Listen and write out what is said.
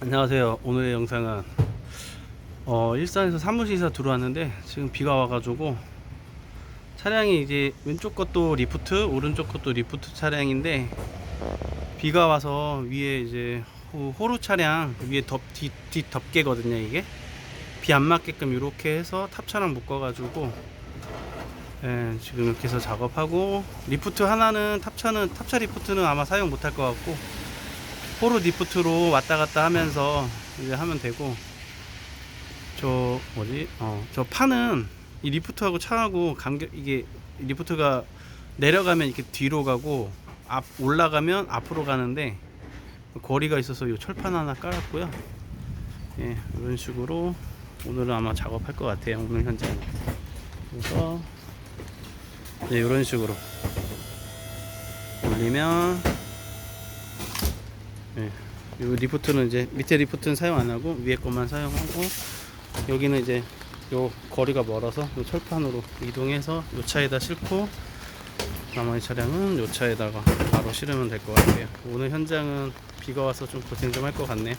안녕하세요. 오늘의 영상은 어, 일산에서 사무실에서 들어왔는데 지금 비가 와가지고 차량이 이제 왼쪽 것도 리프트, 오른쪽 것도 리프트 차량인데 비가 와서 위에 이제 호- 호루 차량 위에 덮, 뒷, 뒷 덮개거든요 이게 비 안 맞게끔 이렇게 해서 탑 차랑 묶어가지고 예, 지금 이렇게 해서 작업하고 리프트 하나는 탑차는 탑차 리프트는 아마 사용 못할 것 같고 호루 리프트로 왔다 갔다 하면서 이제 하면 되고 저 뭐지? 어저 판은 이 리프트하고 차하고 간격 이게 리프트가 내려가면 이렇게 뒤로 가고 앞 올라가면 앞으로 가는데 거리가 있어서 이 철판 하나 깔았고요. 예 이런 식으로 오늘은 아마 작업할 것 같아요 오늘 현재 그래서 네, 이런 식으로 올리면 네, 이 리프트는 이제 밑에 리프트는 사용 안 하고 위에 것만 사용하고 여기는 이제 요 거리가 멀어서 요 철판으로 이동해서 요 차에다 싣고 나머지 차량은 요 차에다가 바로 실으면 될 것 같아요. 오늘 현장은 비가 와서 좀 고생 좀 할 것 같네요.